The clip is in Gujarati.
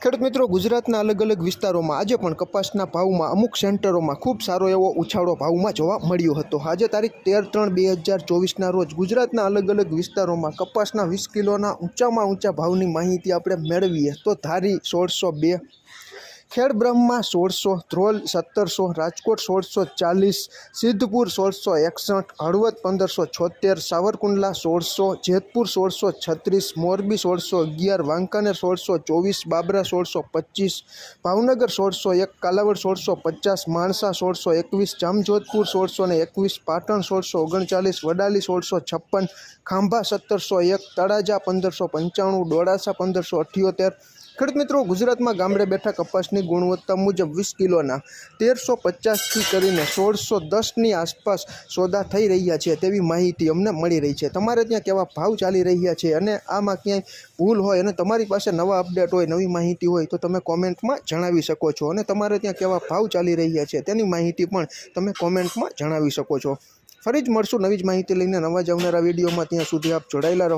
ખેડૂત મિત્રો, ગુજરાતના અલગ અલગ વિસ્તારોમાં આજે પણ કપાસના ભાવમાં અમુક સેન્ટરોમાં ખૂબ સારો એવો ઉછાળો ભાવમાં જોવા મળ્યો હતો. આજે તારીખ તેર ત્રણ બે હજાર ચોવીસના રોજ ગુજરાતના અલગ અલગ વિસ્તારોમાં કપાસના વીસ કિલોના ઊંચામાં ઊંચા ભાવની માહિતી આપણે મેળવીએ તો ધારી સોળસો બે ખેડ બ્રહ્મા સોળસો, ધ્રોલ સત્તરસો, રાજકોટ સોળસો ચાલીસ, સિદ્ધપુર સોળસો એકસઠ, હળવદ પંદરસો છોતેર, સાવરકુંડલા સોળસો, જેતપુર સોળસો છત્રીસ, મોરબી સોળસો અગિયાર, વાંકાનેર સોળસો ચોવીસ, બાબરા સોળસો પચીસ, ભાવનગર સોળસો એક, કાલાવડ સોળસો પચાસ, માણસા સોળસો એકવીસ, જામજોધપુર સોળસો ને એકવીસ, પાટણ સોળસો ઓગણચાલીસ, વડાલી સોળસો છપ્પન, ખાંભા સત્તરસો એક, તળાજા પંદરસો પંચાણું, ડોળાસા પંદરસો અઠ્યોતેર ખેડૂત મિત્રો, ગુજરાતમાં ગામડે બેઠા કપાસની ગુણવત્તા મુજબ વીસ કિલોના તેરસો પચાસથી કરીને સોળસો દસની આસપાસ સોદા થઈ રહ્યા છે તેવી માહિતી અમને મળી રહી છે. તમારે ત્યાં કેવા ભાવ ચાલી રહ્યા છે અને આમાં ક્યાંય ભૂલ હોય અને તમારી પાસે નવા અપડેટ હોય, નવી માહિતી હોય તો તમે કોમેન્ટમાં જણાવી શકો છો અને તમારે ત્યાં કેવા ભાવ ચાલી રહ્યા છે તેની માહિતી પણ તમે કોમેન્ટમાં જણાવી શકો છો. ફરી જ મળશું નવી જ માહિતી લઈને નવા જ આવનારા વિડીયોમાં. ત્યાં સુધી આપ જોડાયેલા રહો.